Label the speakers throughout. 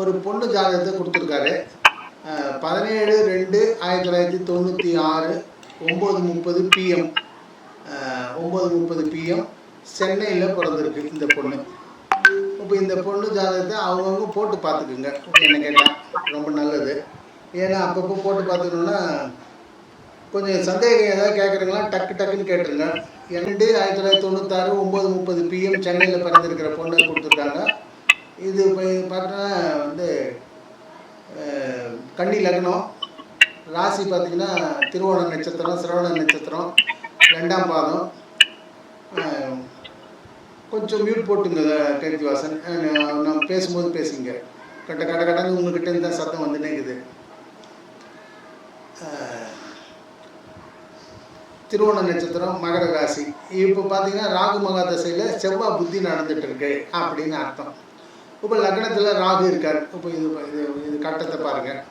Speaker 1: ஒரு பொண்ணு ஜாதகத்தை கொடுத்துருக்காரு. பதினேழு ரெண்டு ஆயிரத்தி தொள்ளாயிரத்தி தொண்ணூற்றி ஆறு ஒம்பது முப்பது பிஎம் ஒம்பது முப்பது பிஎம் சென்னையில் பிறந்திருக்கு இந்த பொண்ணு. இப்போ இந்த பொண்ணு ஜாதகத்தை அவங்கவுங்க போட்டு பார்த்துக்குங்க. என்ன கேட்டால் ரொம்ப நல்லது. ஏன்னா அப்பப்போ போட்டு பார்த்துக்கணுன்னா கொஞ்சம் சந்தேகம் ஏதாவது கேட்குறீங்களா டக்கு டக்குன்னு கேட்டுருங்க. ரெண்டு ஆயிரத்தி தொள்ளாயிரத்தி தொண்ணூத்தாறு ஒம்பது முப்பது பிஎம் சென்னையில் பிறந்திருக்கிற பொண்ணு கொடுத்துருக்காங்க. இது பார்த்தா பார்த்தோன்னா கன்னி லக்னம் ராசி பார்த்தீங்கன்னா திருவோண நட்சத்திரம் சிரவண நட்சத்திரம் ரெண்டாம் பாதம். கொஞ்சம் மியூட் போட்டுங்க கீர்த்திவாசன் நான் பேசும்போது பேசுங்க. கட்ட கட்ட கட்டங்க உங்ககிட்ட இருந்தால் சத்தம் வந்துட்டே இருக்குது. திருவோண நட்சத்திரம் மகர ராசி. இப்போ பார்த்தீங்கன்னா ராகு மகா தசையில் செவ்வாய் புத்தி நடந்துட்டு இருக்கு அப்படின்னு அர்த்தம். இப்போ லக்னத்தில் ராகு இருக்கார். இப்போ இது இது இது கட்டத்தை பாருங்கள்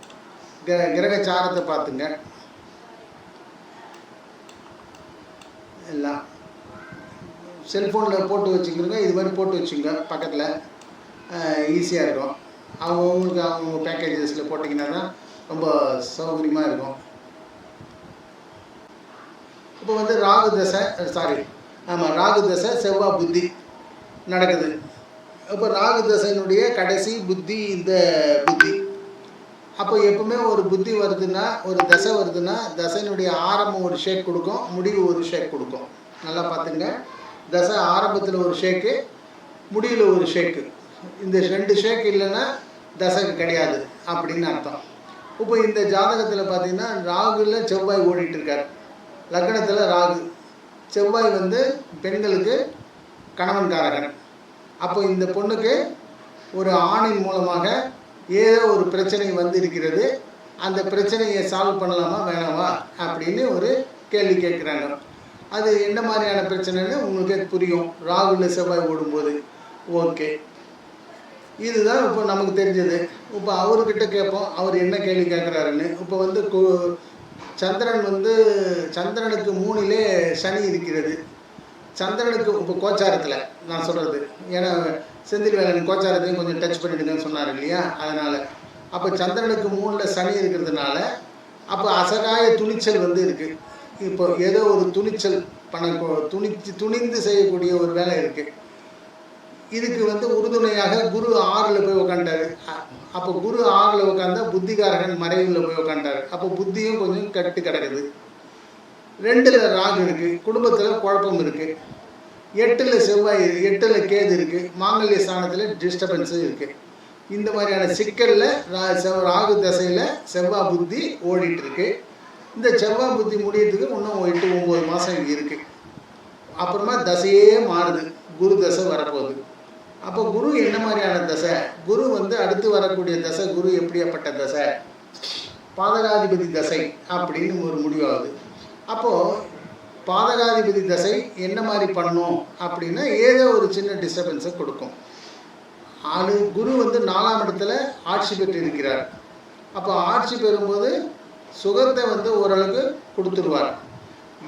Speaker 1: கிரக சாரத்தை பார்த்துங்க. எல்லாம். செல்ஃபோனில் போட்டு வச்சுக்கிறோங்க இது மாதிரி போட்டு வச்சுங்க பக்கத்தில். ஈஸியாக இருக்கும். அவங்கவுங்களுக்கு அவங்க பேக்கேஜஸில் போட்டிங்கன்னா தான் ரொம்ப சௌகரியமாக இருக்கும். இப்போ வந்து ராகு தசை சாரி ஆமாம் ராகு தசை செவ்வாய் புத்தி நடக்குது. இப்போ ராகு தசையினுடைய கடைசி புத்தி இந்த புத்தி. அப்போ எப்பவுமே ஒரு புத்தி வருதுன்னா ஒரு தசை வருதுன்னா தசையினுடைய ஆரம்பம் ஒரு ஷேக் கொடுக்கும் முடிவு ஒரு ஷேக் கொடுக்கும். நல்லா பார்த்துங்க. தசை ஆரம்பத்தில் ஒரு ஷேக்கு முடிவில் ஒரு ஷேக்கு இந்த ரெண்டு ஷேக் இல்லைன்னா தசைக்கு கிடையாது அப்படின்னு அர்த்தம். இப்போ இந்த ஜாதகத்தில் பார்த்தீங்கன்னா ராகுல செவ்வாய் ஓடிட்டு இருக்கார். லக்னத்தில் ராகு. செவ்வாய் வந்து பெண்களுக்கு கணவன்காரகன் அப்போ இந்த பொண்ணுக்கு ஒரு ஆணின் மூலமாக ஏதோ ஒரு பிரச்சனை வந்து இருக்கிறது அந்த பிரச்சனையை சால்வ் பண்ணலாமா வேணாமா? அப்படின்னு ஒரு கேள்வி கேட்குறாங்க. அது என்ன மாதிரியான பிரச்சனைன்னு உங்களுக்கே புரியும். ராகுல செவ்வாய் ஓடும்போது. ஓகே. இதுதான் இப்போ நமக்கு தெரிஞ்சது. இப்போ அவர்கிட்ட கேட்போம் அவர் என்ன கேள்வி கேட்குறாருன்னு. இப்போ வந்து கு- சந்திரன் வந்து சந்திரனுக்கு மூணிலே சனி இருக்கிறது. சந்திரனுக்கு இப்போ கோச்சாரத்தில் நான் சொல்கிறது ஏன்னா செந்தில் வேலன் கோச்சாரத்தையும் கொஞ்சம் டச் பண்ணிடுங்கன்னு சொன்னார் இல்லையா? அதனால். அப்போ சந்திரனுக்கு மூணில் சனி இருக்கிறதுனால அப்போ அசகாய துணிச்சல் வந்து இருக்குது இப்போ ஏதோ ஒரு துணிச்சல் பண்ண துணிச்சு துணிந்து செய்யக்கூடிய ஒரு வேலை இருக்குது இதுக்கு வந்து உறுதுணையாக குரு ஆறில் போய் உக்காண்டாரு அப்போ குரு ஆறில் உட்காந்தா புத்திகாரகன் மறைவில் போய் உக்காண்டாரு அப்போ புத்தியும் கொஞ்சம் கட்டு கிடக்குது. ரெண்டில் ராகு இருக்குது குடும்பத்தில் குழப்பம் இருக்குது எட்டில் செவ்வாய் இருக்குது எட்டில் கேது இருக்குது மாங்கல்ய ஸ்தானத்தில் டிஸ்டர்பன்ஸும் இருக்குது இந்த மாதிரியான சிக்கலில் ரா ராகு தசையில் செவ்வாய் புத்தி ஓடிட்டுருக்கு. இந்த செவ்வாய் புத்தி முடியறதுக்கு இன்னும் எட்டு ஒம்பது மாதம் இருக்குது அப்புறமா தசையே மாறுது குரு தசை வரப்போகுது. அப்போ குரு என்ன மாதிரியான தசை? குரு வந்து அடுத்து வரக்கூடிய தசை குரு எப்படியாப்பட்ட தசை? பாதகாதிபதி தசை அப்படின்னு ஒரு முடிவாகுது. அப்போது பாதகாதிபதி தசை என்ன மாதிரி பண்ணும் அப்படின்னா ஏதோ ஒரு சின்ன டிஸ்டர்பன்ஸை கொடுக்கும். ஆளு குரு வந்து நாலாம் இடத்துல ஆட்சி பெற்று இருக்கிறார் அப்போ ஆட்சி பெறும்போது சுகத்தை வந்து ஓரளவுக்கு கொடுத்துருவார்.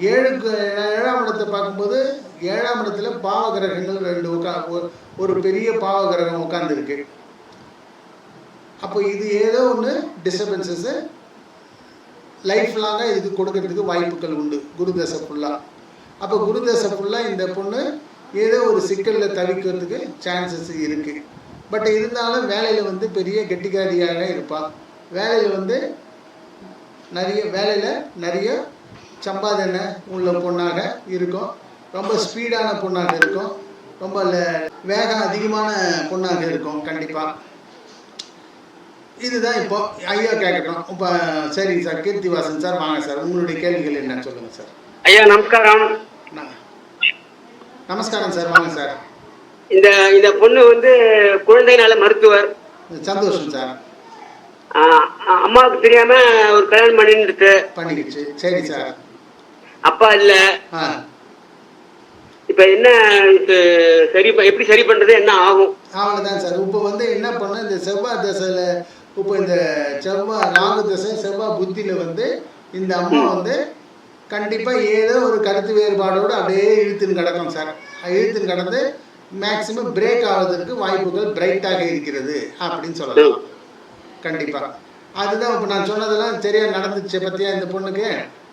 Speaker 1: ஏழுக்கு ஏழாம் இடத்தை பார்க்கும்போது ஏழாம் இடத்துல பாவ கிரகங்கள் ரெண்டு உட்கா ஒரு- ஒரு பெரிய பாவ கிரகம் உட்காந்துருக்கு அப்போ இது ஏதோ ஒன்று டிஸ்டர்பன்சஸை லைஃப் லாங்காக இது கொடுக்கறதுக்கு வாய்ப்புகள் உண்டு. குருதசை ஃபுல்லாக அப்போ குருதசை ஃபுல்லாக இந்த பொண்ணு ஏதோ ஒரு சிக்கலில் தவிக்கிறதுக்கு சான்சஸ் இருக்குது பட் இருந்தாலும் வேலையில் வந்து பெரிய கெட்டிக்காரியாக இருப்பாள் வேலையில் வந்து நிறைய வேலையில் நிறைய சம்பாதனை உள்ள பொண்ணாக இருக்கும். ரொம்ப ஸ்பீடான பொண்ணாக இருக்கும். ரொம்ப வேகம் அதிகமான பொண்ணாக இருக்கும் கண்டிப்பாக இதுதான் இப்போ ஐயா கேட்கட்டும். இப்போ சரிங்க சார் கீர்த்திவாசன் சார் வாங்க சார். உங்களுடைய கேள்விகள் என்ன? சொல்லுங்கள் சார்.
Speaker 2: ஐயா நமஸ்காரம்.
Speaker 1: நமஸ்காரம் சார் வாங்க சார்.
Speaker 2: இந்த இந்த பொண்ணு வந்து குழந்தை நல மருத்துவர்.
Speaker 1: சந்தோஷம் சார்.
Speaker 2: அம்மாவுக்கு தெரியாம ஒரு கல்யாணம் பண்ணிட்டு
Speaker 1: பண்ணிக்கிச்சு. சரி சார்.
Speaker 2: அப்பா இல்ல. இப்ப என்ன இது சரி எப்படி சரி பண்றது? என்ன ஆகும்?
Speaker 1: அவ்வளோதான் சார். இப்போ வந்து என்ன பண்ண இந்த செவ்வாய் தசையில் இப்போ இந்த செவ்வாய் ராகு தசை செவ்வாய் புத்தியில் வந்து இந்த அம்மா வந்து கண்டிப்பாக ஏதோ ஒரு கருத்து வேறுபாடோடு அப்படியே இழுத்துன்னு கிடக்கும் சார். இழுத்துன்னு கிடந்து மேக்சிமம் பிரேக் ஆவதற்கு வாய்ப்புகள் பிரைட்டாக இருக்கிறது அப்படின்னு சொல்லலாம். கண்டிப்பா. அதுதான் இப்போ நான் சொன்னதெல்லாம் சரியா நடந்துச்சு பத்தியா இந்த பொண்ணுக்கு?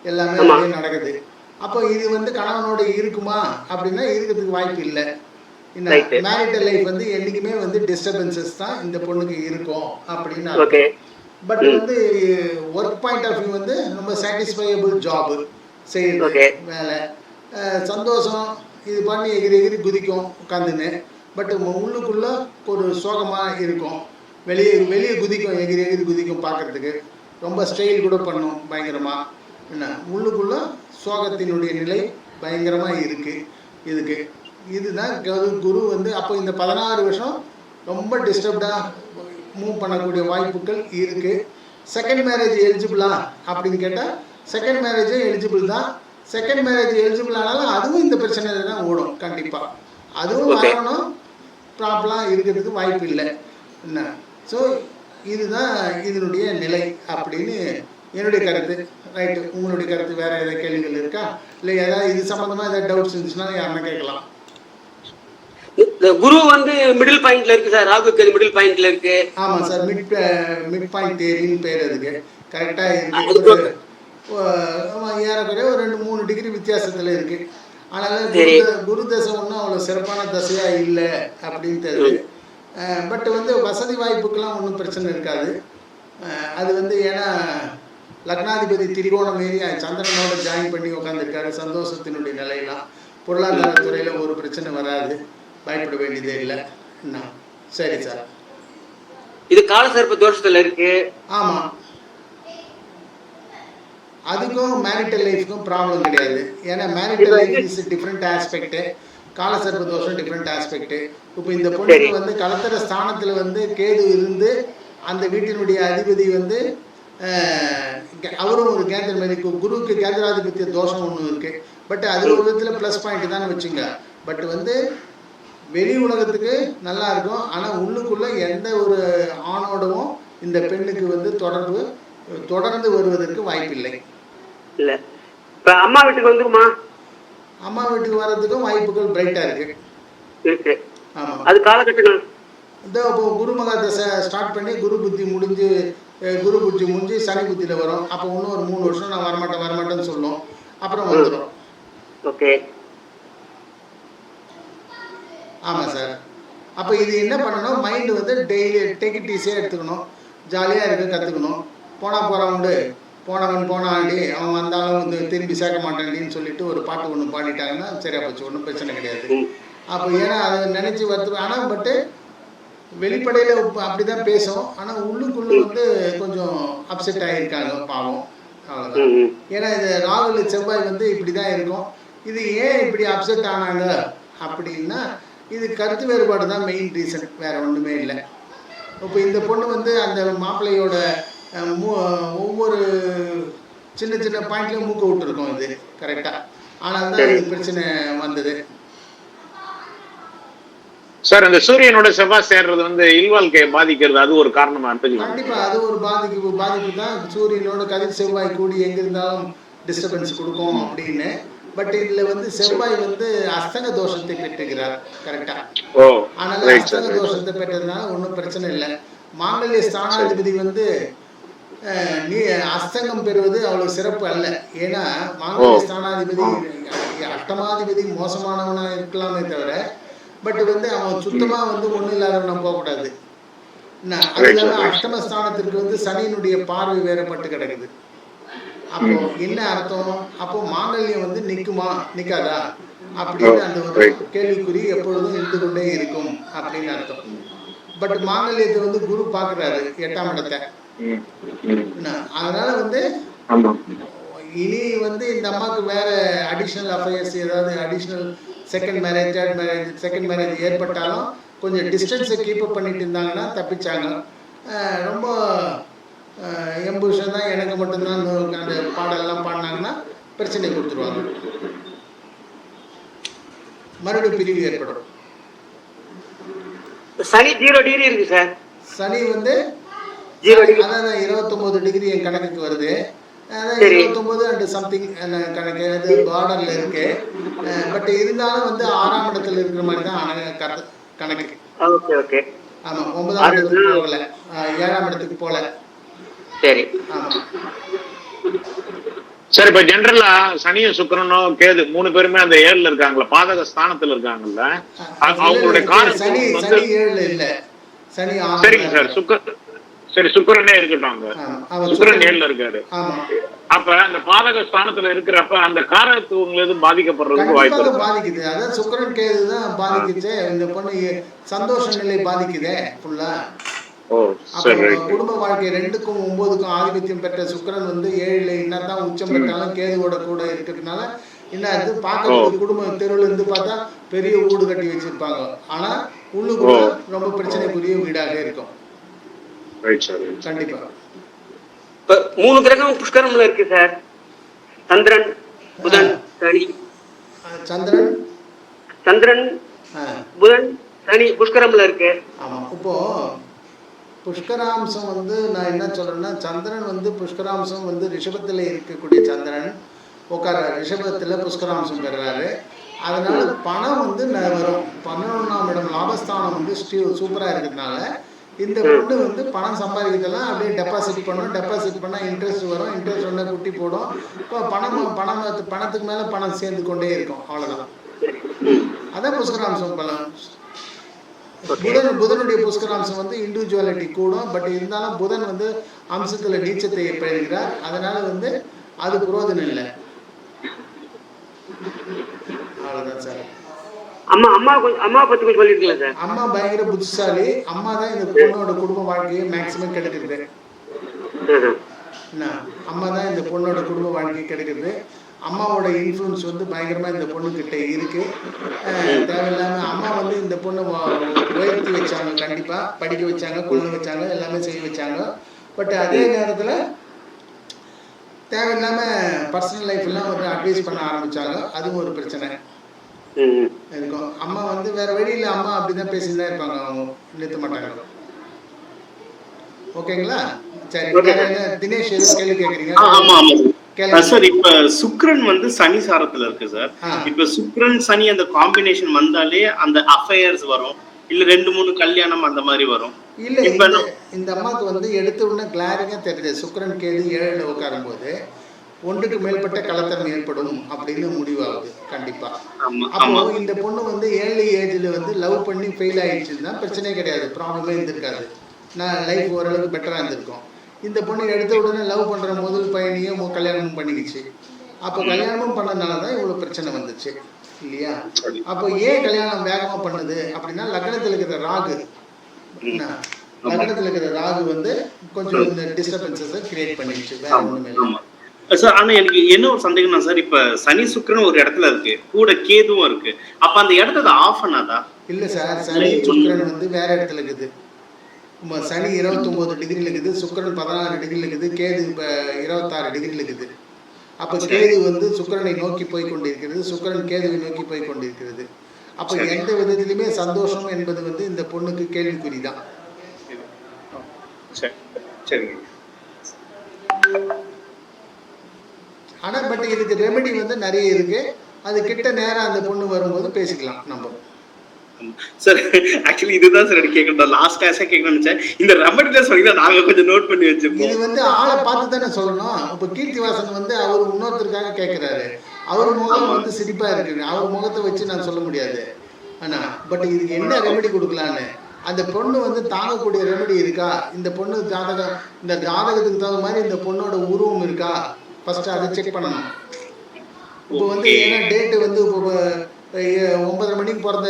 Speaker 1: எல்லாமே. அப்படியே நடக்குது. அப்போ இது வந்து கணவனோட இருக்குமா? அப்படின்னா இருக்கிறதுக்கு வாய்ப்பு இல்லை.
Speaker 2: Right.
Speaker 1: மேரிட்டல் லைஃப் வந்து என்னைக்குமே வந்து டிஸ்டர்பன்சஸ் தான் இந்த பொண்ணுக்கு இருக்கும் அப்படின்னு
Speaker 2: ஓகே
Speaker 1: பட் வந்து ஒர்க் பாயிண்ட் ஆஃப் வியூ வந்து ரொம்ப சாட்டிஸ்ஃபையபிள் ஜாப்
Speaker 2: Okay.
Speaker 1: வேலை. சந்தோஷம் இது பண்ணி எகிரி எகிரி குதிக்கும் உட்காந்துன்னு. பட் உள்ளுக்குள்ள ஒரு சோகமாக இருக்கும். வெளியே வெளியே குதிக்கும் எகிரி எகிரி குதிக்கும் பார்க்கறதுக்கு. ரொம்ப ஸ்டைல் கூட பண்ணும் பயங்கரமாக என்ன? உள்ளுக்குள்ள சோகத்தினுடைய நிலை பயங்கரமாக இருக்கு இதுக்கு. இதுதான் குரு குரு வந்து அப்போ இந்த பதினாறு வருஷம் ரொம்ப டிஸ்டர்ப்டாக மூவ் பண்ணக்கூடிய வாய்ப்புகள் இருக்கு. செகண்ட் மேரேஜ் எலிஜிபிளா அப்படின்னு கேட்டால் செகண்ட் மேரேஜே எலிஜிபிள் தான். செகண்ட் மேரேஜ் எலிஜிபிள் ஆனாலும் அதுவும் இந்த பிரச்சனையில தான் ஓடும் கண்டிப்பாக அதுவும். வரணும் ப்ராப்ளம் இருக்கிறதுக்கு வாய்ப்பு இல்லை. என்ன? ஸோ இதுதான் இதனுடைய நிலை அப்படின்னு என்னுடைய கருத்து. ரைட்டு உங்களுடைய கருத்து வேற ஏதாவது கேள்விகள் இருக்கா? இல்லை ஏதாவது இது சம்மந்தமாக ஏதாவது டவுட்ஸ் இருந்துச்சுன்னா யாருன்னா கேட்கலாம்.
Speaker 2: இந்த குரு வந்து மிடில் பாயிண்ட்ல இருக்கு சார். ராகுக்கு அது மிடில் பாயிண்ட்ல இருக்கு.
Speaker 1: ஆமாம் சார். மிட் மிட் பாயிண்ட் தேரின்னு பேர் அதுக்கு. கரெக்டாக
Speaker 2: அது
Speaker 1: இருக்கு ஏறக்குறைய ஒரு ரெண்டு மூணு டிகிரி வித்தியாசத்தில் இருக்கு. அதனால. குரு தசை ஒன்றும் அவ்வளோ சிறப்பான தசையாக இல்லை அப்படின்னு தெரியுது பட் வந்து வசதி வாய்ப்புக்கெல்லாம் ஒன்றும் பிரச்சனை இருக்காது. அது வந்து ஏன்னா லக்னாதிபதி திரிகோணம் ஏறி சந்திரனோட ஜாயின் பண்ணி உட்காந்துருக்காரு சந்தோஷத்தினுடைய நிலையெல்லாம் பொருளாதாரத்துறையில் ஒரு பிரச்சனை வராது. பயப்பட வேண்டியதே இல்லை. என்ன சரி சார்.
Speaker 2: இது காலசர்ப்ப தோஷத்துல இருக்கு.
Speaker 1: ஆமாம் அதுக்கும் மேரிட்டல் லைஃப்க்கும் ப்ராப்ளம் கிடையாது. ஏன்னா marital life is different aspect காலசர்ப்ப தோஷம் டிஃப்ரெண்ட் ஆஸ்பெக்ட் இப்போ இந்த பொண்ணுக்கு. வந்து கலத்தர ஸ்தானத்தில் வந்து கேது இருந்து அந்த வீட்டினுடைய அதிபதி வந்து அவரும் ஒரு கேந்திர மாதிரி கு- குருவுக்கு கேந்திராதிபத்திய தோஷம் ஒன்று இருக்கு. பட் அது ஒரு விதத்தில் ப்ளஸ் பாயிண்ட் தான் வச்சுங்க. பட் வந்து வெளி உலகத்துக்கு நல்லா இருக்கும். ஆனால் உள்ளுக்குள்ள எந்த ஒரு ஆணோடவும் இந்த பெண்ணுக்கு வந்து தொடர்பு தொடர்ந்து வருவதற்கு வாய்ப்பில்லை.
Speaker 2: இல்ல. இப்ப அம்மா வீட்டுக்கு வந்துருமா
Speaker 1: அம்மா வீட்டுக்கு வர்றதுக்கும் வாய்ப்புகள் பிரைட்டாக இருக்கு.
Speaker 2: இருக்கு. அது காலகட்டங்கள்?
Speaker 1: இந்த இப்போ குரு மகா தசை ஸ்டார்ட் பண்ணி குரு புத்தி முடிஞ்சு குரு புத்தி முடிஞ்சு சனி புத்தியில் வரும். அப்போ இன்னும் ஒரு மூணு வருஷம் நான் வரமாட்டேன் வரமாட்டேன்னு சொல்லும். அப்புறம் வந்துடும்
Speaker 2: ஓகே.
Speaker 1: ஆமாம் சார். அப்போ இது என்ன பண்ணணும்? மைண்டு வந்து டெய்லி டேக் இட் ஈஸியாக எடுத்துக்கணும். ஜாலியாக இருக்க கற்றுக்கணும் போனால் போகிறவண்டு போனவன் போனாண்டி அவன் வந்தாலும் வந்து திரும்பி சேர்க்க மாட்டான்டின்னு சொல்லிட்டு ஒரு பாட்டு ஒன்று பாடிட்டாங்கன்னா சரியா போச்சு ஒன்றும் பிரச்சனை கிடையாது. அப்போ ஏன்னா அதை நினச்சி வருத்து ஆனால் பட்டு வெளிப்படையில் அப்படி தான் பேசும் ஆனால் உள்ளுக்குள்ளே வந்து கொஞ்சம் அப்செட் ஆகியிருக்காங்க பாவம். அவ்வளோதான். ஏன்னா இது ராகுல் செவ்வாய் வந்து இப்படி தான் இருக்கும். இது ஏன் இப்படி அப்செட் ஆனாங்க? அப்படின்னா இது கருத்து வேறுபாடு தான் மெயின் ரீசன் வேற ஒன்றுமே இல்லை. இப்போ இந்த பொண்ணு வந்து அந்த மாப்பிள்ளையோட ஒவ்வொரு சின்ன சின்ன பாயிண்ட்லேயும் மூக்க விட்டுருக்கோம் இது கரெக்டாக ஆனால் தான் இது பிரச்சனை வந்தது.
Speaker 3: சார் இந்த சூரியனோட செவ்வாய் சேர்றது வந்து இல்வாழ்க்கையை பாதிக்கிறது அது ஒரு காரணமா
Speaker 1: கண்டிப்பா அது ஒரு பாதிப்பு பாதிப்பு தான் சூரியனோட கதிர் செவ்வாய் கூடி எங்க இருந்தாலும் டிஸ்டர்பன்ஸ் கொடுக்கும் அப்படின்னு. பட் இதுல வந்து செவ்வாய் வந்து அஸ்தங்க தோஷத்தை பெற்றுகிறார் கரெக்டா அதனால அஸ்தங்க தோஷத்தை பெற்றதுனால ஒன்றும் பிரச்சனை இல்லை. மாங்கல்ய ஸ்தானாதிபதி வந்து நீ அஸ்தங்கம் பெறுவது அவ்வளவு சிறப்பு அல்ல. ஏன்னா மாங்கல்ய. ஸ்தானாதிபதி அஷ்டமாதிபதி மோசமானவனா இருக்கலாமே தவிர பட் வந்து அவன் சுத்தமா வந்து ஒண்ணும் இல்லாதவனா போகக்கூடாது. அது
Speaker 3: Right,
Speaker 1: இல்லாம
Speaker 3: sir, right.
Speaker 1: அஷ்டமஸ்தானத்திற்கு வந்து சனியினுடைய பார்வை வேறப்பட்டு கிடக்குது. அப்போ என்ன அர்த்தம்? அப்போ மாங்கல்யம் வந்து நிக்குமா? நிக்காதா? அப்படின்னு அந்த ஒரு. கேள்விக்குறி எப்பொழுதும் இருந்து கொண்டே இருக்கும் அப்படின்னு அர்த்தம். பட் மாங்கல்யத்தை வந்து குரு பார்க்கறாரு எட்டாம் இடத்தை. அதனால வந்து இனி வந்து இந்த அம்மாவுக்கு வேற அடிஷ்னல் அஃபேர்ஸ் ஏதாவது additional second marriage third marriage second marriage ஏற்பட்டாலும் கொஞ்சம் டிஸ்டன்ஸை கீப் அப் பண்ணிட்டு இருந்தாங்கன்னா தப்பிச்சாங்க. அஹ் எம்புஷன் தான் எனக்கு மட்டும்தான் அந்த பாடல்லாம் பாடினாங்கன்னா பிரச்சனை கொடுத்துருவாங்க. மறுபடியும் பிரிவு ஏற்படும்.
Speaker 2: சனி ஜீரோ டிகிரி இருக்கு சார்.
Speaker 1: சனி வந்து அதான் இருபத்தொம்போது டிகிரி என் கணக்குக்கு வருது.
Speaker 2: சரி.
Speaker 1: இருபத்தொம்போது அண்ட் சம்திங் கணக்கு அது பார்டரில் இருக்கு. பட் இருந்தாலும் வந்து ஆறாம் இடத்துல இருக்கிற மாதிரி தான் கணக்கு.
Speaker 2: Okay okay.
Speaker 1: ஆமாம் ஒன்பதாம் இடத்துக்கு போகல. ஏழாம் இடத்துக்கு போகல.
Speaker 2: சரி.
Speaker 3: சரி இப்ப ஜென்ரலா சனியும் சுக்கிரனும் கேது மூணு பேருமே அந்த ஏழுல இருக்காங்கல்ல பாதக ஸ்தானத்துல இருக்காங்கல்ல. அவங்க- அவங்களுடைய
Speaker 1: சனி
Speaker 3: வந்து சரிங்க சார் சுக்கர் சரி சுக்கிரனே இருக்கட்டும் அங்க. சுக்கிரன். ஏழுல இருக்காரு. அப்ப அந்த பாதக ஸ்தானத்துல இருக்கிறப்ப அந்த காரத்துவங்கள் எதுவும் பாதிக்கப்படுறதுக்கு வாய்ப்பு இருக்கு?
Speaker 1: பாதிக்குது. அதான் சுக்கிரன் கேது தான் பாதிக்குச்சு இந்த பொண்ணு சந்தோஷ நிலை பாதிக்குதே ஃபுல்லா குடும்ப வாழ்க்கை ரெண்டுக்கும் ஒன்பதுக்கும் ஆதிபத்தியம் பெற்ற சுக்கிரன் வந்து ஏழுல என்னதான் உச்சம் பெற்றாலும் கேதுவோட கூட இருக்கிறதுனால என்ன அது பார்க்கறதுக்கு குடும்பம் தெருவுல இருந்து பார்த்தா பெரிய வீடு கட்டி வச்சிருப்பாங்க. ஆனா உள்ளுக்குள்ள ரொம்ப பிரச்சனைக்குரிய வீடாக இருக்கும்.
Speaker 3: ரைட் சார்
Speaker 1: கண்டிப்பா.
Speaker 2: இப்ப மூணு கிரகம் புஷ்கரம்ல இருக்கு சார் சந்திரன் புதன் சனி.
Speaker 1: சந்திரன்?
Speaker 2: சந்திரன்
Speaker 1: ஆஹ்
Speaker 2: புதன் சனி புஷ்கரம்ல இருக்கு.
Speaker 1: ஆமாம் இப்போ புஷ்கராம்சம் வந்து நான் என்ன சொல்கிறேன்னா சந்திரன் வந்து புஷ்கராம்சம் வந்து ரிஷபத்தில் இருக்கக்கூடிய சந்திரன். உட்கார ரிஷபத்தில் புஷ்கராம்சம் பெறுறாரு. அதனால் பணம் வந்து வரும். பன்னெண்டாம் இடம் லாபஸ்தானம் வந்து ஸ்டீ சூப்பராக இருக்கிறதுனால இந்த பொண்ணு வந்து பணம் சம்பாதிக்கிறதெல்லாம் அப்படியே டெபாசிட் பண்ணும். டெபாசிட் பண்ணால் இன்ட்ரெஸ்ட் வரும். இன்ட்ரெஸ்ட் வந்தால் குட்டி போடும். இப்போ பணம் பணம் பணத்துக்கு மேலே பணம் சேர்ந்து கொண்டே இருக்கும். அவ்வளோதான் அதான் புஷ்கராம்சம் பலம் புதன் புதனுடைய புஷ்கராம்சம் வந்து இண்டிவிஜுவாலிட்டி கூடும் பட் இருந்தாலும் புதன் வந்து அம்சத்துல நீச்சத்தை பெறுகிறார். அதனால வந்து அது புரோஜனம் இல்லை. அவ்வளவுதான் சார்.
Speaker 2: அம்மா அம்மா கொஞ்சம் அம்மா பத்தி கொஞ்சம் சொல்லிருக்கீங்களா சார்?
Speaker 1: அம்மா பயங்கர புத்திசாலி. அம்மா தான் இந்த பொண்ணோட குடும்ப வாழ்க்கையை மேக்சிமம். என்ன? அம்மா தான் இந்த பொண்ணோட குடும்ப வாழ்க்கையை கெடுக்குது அம்மாவோட இன்ஃப்ளூயன்ஸ் வந்து பயங்கரமாக இந்த பொண்ணுக்கிட்ட இருக்கு. அஹ் தேவையில்லாம அம்மா வந்து இந்த பொண்ணை உயர்த்தி வச்சாங்க கண்டிப்பாக படிக்க வச்சாங்க கொள்ள வச்சாங்க எல்லாமே செய்ய வச்சாங்க. பட் அதே நேரத்தில் தேவையில்லாம பர்சனல் லைஃப் எல்லாம் வந்து அட்வைஸ் பண்ண ஆரம்பிச்சாங்க. அதுவும் ஒரு பிரச்சனை. இருக்கும். அம்மா வந்து வேற வழியில அம்மா அப்படிதான் பேசிட்டு தான் இருப்பாங்க. அவங்க நிறுத்த மாட்டாங்க. ஓகேங்களா? சரி. தினேஷ் எதுவும் கேள்வி கேக்குறீங்க
Speaker 4: சார் இப்ப சுக்ரன் வந்து சனி சாரத்துல இருக்கு சார். இப்ப சுக்ரன் சனி அந்த காம்பினேஷன் வந்தாலே அந்த அஃபையர்ஸ் வரும். இல்ல ரெண்டு மூணு கல்யாணம் அந்த மாதிரி வரும்.
Speaker 1: இல்ல
Speaker 4: இப்ப
Speaker 1: இந்த அம்மாவுக்கு வந்து எடுத்த உடனே கிளாரிங்கா தெரியுது. சுக்கிரன் கேது ஏழுல உட்காரும்போது ஒன்றுக்கு மேற்பட்ட கலத்தரம் ஏற்படும் அப்படின்னு முடிவாகுது. கண்டிப்பா. அப்போ இந்த பொண்ணு வந்து ஏர்லி ஏஜ்ல வந்து லவ் பண்ணி ஃபெயில் ஆயிடுச்சுன்னா பிரச்சனையே கிடையாது. ப்ராப்ளமே இருந்திருக்காது. நான் லைஃப் ஓரளவுக்கு பெட்டரா இருந்திருக்கும். இந்த பொண்ணு எடுத்த உடனே லவ் பண்ற முதல் பையனையும் கல்யாணமும் பண்ணிக்கிச்சு. அப்போ கல்யாணமும் பண்ணதுனால தான் இவ்வளவு பிரச்சனை வந்துச்சு. இல்லையா? அப்போ ஏன் கல்யாணம் வேகமா பண்ணுது? அப்படின்னா லக்னத்துல இருக்கிற ராகு? லக்னத்துல இருக்கிற ராகு வந்து கொஞ்சம் இந்த டிஸ்டர்பன்சஸை கிரியேட் பண்ணிடுச்சு. வேற ஒண்ணுமே இல்லை.
Speaker 4: சார் ஆனா எனக்கு என்ன ஒரு சந்தேகம்னா சார் இப்ப சனி சுக்கிரன் ஒரு இடத்துல இருக்கு. கூட கேதுவும் இருக்கு. அப்ப அந்த இடத்த ஆஃப் பண்ணாதா?
Speaker 1: இல்ல சார் சனி சுக்கிரன் வந்து வேற இடத்துல இருக்குது. சனி 29 டிகிரில இருக்குது சுக்கிரன் பதினாறு டிகிரில இருக்குது கேது இப்ப இருபத்தாறு டிகிரில இருக்குது அப்ப கேது வந்து சுக்கிரனை நோக்கி போய் கொண்டிருக்கிறது சுக்கிரன் கேதுவை நோக்கி போய் கொண்டிருக்கிறது. அப்ப. எந்த விதத்திலுமே சந்தோஷம் என்பது வந்து இந்த பொண்ணுக்கு கேள்விக்குறிதான்.
Speaker 4: சரி. சரிங்க.
Speaker 1: ஆனா பட் இதுக்கு ரெமெடி வந்து நிறைய இருக்கு. அது கிட்ட நேரா அந்த பொண்ணு வரும்போது பேசிக்கலாம் நம்ம.
Speaker 4: சார் ஆக்சுவலி இதுதான் சார் கேட்கணும் லாஸ்ட் கிளாஸே கேட்கணும்னு நினைச்சேன். இந்த ரெமடில சொன்னீங்கன்னா நாங்க கொஞ்சம் நோட் பண்ணி
Speaker 1: இது
Speaker 4: வச்சுப்போம்
Speaker 1: வந்து ஆளை பார்த்து தானே சொல்லணும் இப்போ கீர்த்திவாசன் வந்து அவர் இன்னொருத்தருக்காக கேட்கிறாரு அவர் முகம் வந்து சிரிப்பா இருக்கு அவர் முகத்தை வச்சு நான் சொல்ல முடியாது. ஆனா பட் இதுக்கு என்ன ரெமெடி கொடுக்கலான்னு? அந்த பொண்ணு வந்து தாங்கக்கூடிய ரெமெடி இருக்கா? இந்த பொண்ணு ஜாதகம் இந்த ஜாதகத்துக்கு தகுந்த மாதிரி இந்த பொண்ணோட உருவம் இருக்கா? ஃபர்ஸ்ட் அதை செக் பண்ணணும். இப்போ வந்து. ஏன்னா டேட்டு வந்து இப்போ ஒன்பதரை மணிக்கு பிறந்த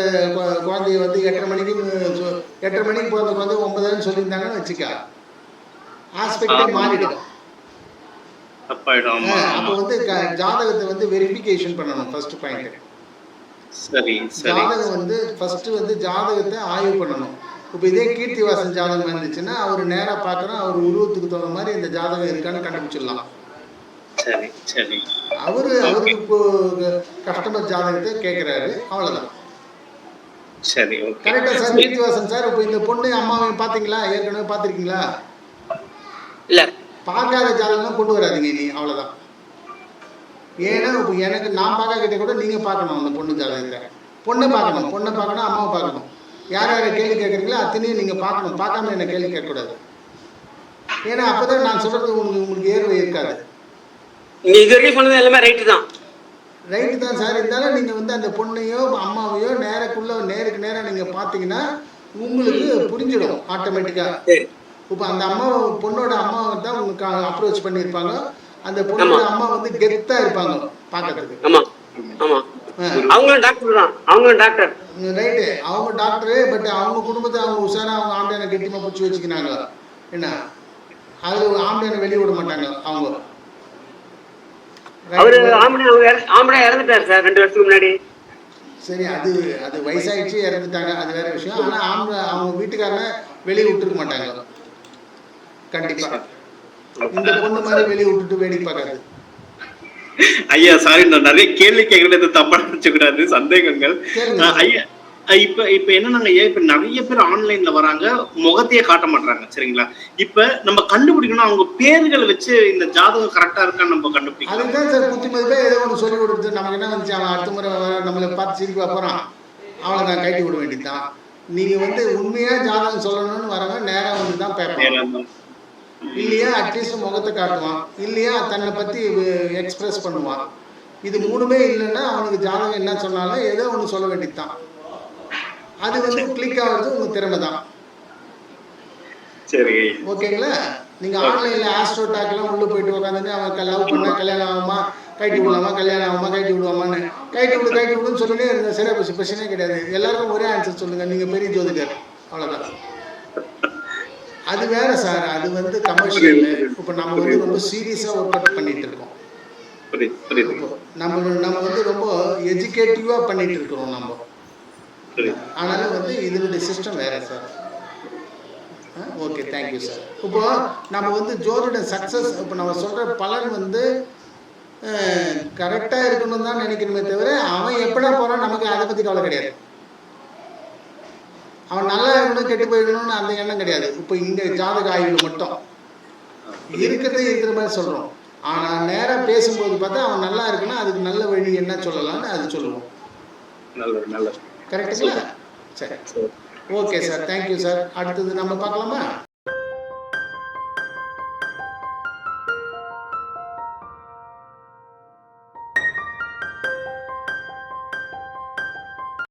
Speaker 1: குழந்தைய வந்து எட்டரை மணிக்கு எட்டரை மணிக்கு பிறந்த குழந்தை ஒன்பதரைன்னு சொல்லியிருந்தாங்கன்னு வச்சுக்க. ஆஸ்பெக்டே. மாறிடும் அப்போ வந்து ஜாதகத்தை வந்து வெரிஃபிகேஷன் பண்ணணும் ஃபர்ஸ்ட் பாயிண்ட் ஜாதகம் வந்து ஃபர்ஸ்ட் வந்து ஜாதகத்தை ஆய்வு பண்ணணும். இப்போ இதே கீர்த்திவாசன் ஜாதகம் இருந்துச்சுன்னா அவர் நேரா பார்க்கணும் அவர் உருவத்துக்கு தகுந்த மாதிரி இந்த ஜாதகம் இருக்கான்னு கண்டுபிடிச்சிடலாம்.
Speaker 4: சரி சரி.
Speaker 1: அவரு அவருக்கு கஸ்டமர் ஜாதகத்தை கேட்குறாரு அவ்வளவுதான்.
Speaker 4: சரி
Speaker 1: கரெக்டா சார் கீர்த்திவாசன் சார் இப்போ இந்த பொண்ணு அம்மாவை பாத்தீங்களா? ஏற்கனவே பார்த்திருக்கீங்களா
Speaker 2: இல்ல.
Speaker 1: பார்க்காத ஜாதகம் கொண்டு வராதீங்க நீ அவ்வளோதான் ஏன்னா இப்போ எனக்கு நான் பார்க்காக்கிட்ட கூட நீங்கள் பார்க்கணும் அந்த பொண்ணு ஜாதகத்தை. பொண்ணை பார்க்கணும் பொண்ணை பார்க்கணும் அம்மாவை பார்க்கணும். யார் யாரை கேள்வி கேட்குறீங்களோ அத்தனையும் நீங்கள் பார்க்கணும். பார்க்காம என்ன கேள்வி கேட்கக்கூடாது. ஏன்னா அப்போ தான் நான் சொல்கிறது உங்களுக்கு உங்களுக்கு ஏர்வை இருக்காது.
Speaker 2: நீங்க இது வரைக்கும் சொன்னது எல்லாமே ரைட்டு தான்.
Speaker 1: ரைட்டு தான் சார் இருந்தாலும் நீங்கள் வந்து அந்த பொண்ணையோ அம்மாவையோ நேரக்குள்ள நேருக்கு நேராக நீங்கள் பார்த்தீங்கன்னா உங்களுக்கு புரிஞ்சிடும் ஆட்டோமேட்டிக்காக இப்போ அந்த அம்மா பொண்ணோட அம்மா தான் உங்களுக்கு அப்ரோச் பண்ணியிருப்பாங்க. அந்த பொண்ணோட அம்மா வந்து கெத்தாக இருப்பாங்க பார்க்கறதுக்கு
Speaker 2: ஆமா. ஆமா. அவங்களும் டாக்டர் தான். அவங்களும் டாக்டர்
Speaker 1: ரைட்டு அவங்க டாக்டரு பட் அவங்க குடும்பத்தை அவங்க உஷாரா அவங்க ஆம்பளையான கெட்டிமா பிடிச்சி வச்சுக்கினாங்க. என்ன? அது ஆம்பளையான வெளியே விட மாட்டாங்க அவங்க.
Speaker 2: அவரு. ஆம்பளை அவங்க இற- ஆம்பளை இறந்துட்டார் சார் ரெண்டு வருஷத்துக்கு முன்னாடி.
Speaker 1: சரி அது அது வயசாயிடுச்சு இறந்துட்டாங்க அது வேற விஷயம். ஆனா ஆம்பளை அவங்க வீட்டுக்காரனை வெளியே விட்டுருக்க மாட்டாங்க. கண்டிப்பா. இந்த பொண்ணு மாதிரி வெளியே விட்டுட்டு வேடிக்கை பார்க்காது.
Speaker 4: ஐயா சாரி நான் நிறைய கேள்வி கேட்கறது தப்பா நினைச்ச கூடாது. சந்தேகங்கள். ஐயா இப்ப இப்ப என்னன்னாங்க இப்ப நிறைய பேர் ஆன்லைன்ல வராங்க முகத்தையே காட்ட மாட்டாங்க சரிங்களா? இப்ப நம்ம கண்டுபிடிக்கணும் அவங்க பேர்களை வச்சு இந்த ஜாதகம் கரெக்டா இருக்கான்னு நம்ம கண்டுபிடிக்கலாம்
Speaker 1: அதுதான் சார் குத்தி மதிப்பே ஏதோ ஒன்று சொல்லி கொடுத்து நமக்கு என்ன வந்துச்சு? அவன் அடுத்த முறை நம்மளை பார்த்து சிரிக்க போகிறான் அவளை நான் கட்டி விட வேண்டியதுதான். நீங்கள் வந்து உண்மையாக ஜாதகம் சொல்லணும்னு வரவன் நேராக வந்து தான் பேப்பான் இல்லையா அட்லீஸ்ட் முகத்தை காட்டுவான். இல்லையா தன்னை பற்றி எக்ஸ்பிரஸ் பண்ணுவான். இது மூணுமே இல்லைன்னா அவனுக்கு ஜாதகம் என்ன சொன்னாலும் ஏதோ ஒன்று சொல்ல வேண்டியதுதான். அது வந்து கிளிக் ஆகிறது உங்கள் திறமை தான்.
Speaker 4: சரி
Speaker 1: ஓகேங்களா? நீங்கள் ஆன்லைனில் ஆஸ்ட்ரோ டாக்லாம் உள்ளே போயிட்டு உட்காந்துட்டு அவன் லவ் பண்ண கல்யாணம் ஆகுமா? கைட்டி விடலாமா? கல்யாணம் ஆகுமா? கைட்டி விடுவாமான்னு. கைட்டி விடு கைட்டி விடுன்னு சொல்லிட்டே இருங்க சரியா போச்சு பிரச்சனையே கிடையாது. எல்லாருக்கும் ஒரே ஆன்சர் சொல்லுங்கள் நீங்கள் பெரிய ஜோதிடர். அவ்வளோதான் அது வேற சார். அது வந்து கமர்ஷியல் இப்போ நம்ம வந்து ரொம்ப சீரியஸாக ஒர்க் அவுட் பண்ணிட்டு இருக்கோம். நம்ம நம்ம வந்து ரொம்ப எஜுகேட்டிவாக பண்ணிட்டு இருக்கிறோம் நம்ம. அதனால வந்து இதனுடைய சிஸ்டம் வேற சார் ஓகே தேங்க்யூ சார் இப்போ நம்ம வந்து ஜோதிட சக்ஸஸ் இப்போ நம்ம சொல்கிற பலன் வந்து கரெக்டாக இருக்கணும் தான் நினைக்கணுமே தவிர அவன் எப்படா போகிறான் நமக்கு அதை பற்றி கவலை கிடையாது. அவன் நல்லா இருக்கணும் கெட்டு போயிடணும்னு அந்த எண்ணம் கிடையாது. இப்போ இங்கே ஜாதக ஆய்வில் மட்டும். இருக்கிறதே இருக்கிற மாதிரி சொல்கிறோம் ஆனால் நேராக பேசும்போது பார்த்தா அவன் நல்லா இருக்குன்னா அதுக்கு நல்ல வழி என்ன சொல்லலாம்னு அது சொல்லுவோம்.
Speaker 4: நல்லது நல்லது.
Speaker 1: கரெக்டுங்களா சரி. ஓகே சார் தேங்க்யூ சார் அடுத்தது நம்ம பார்க்கலாமா?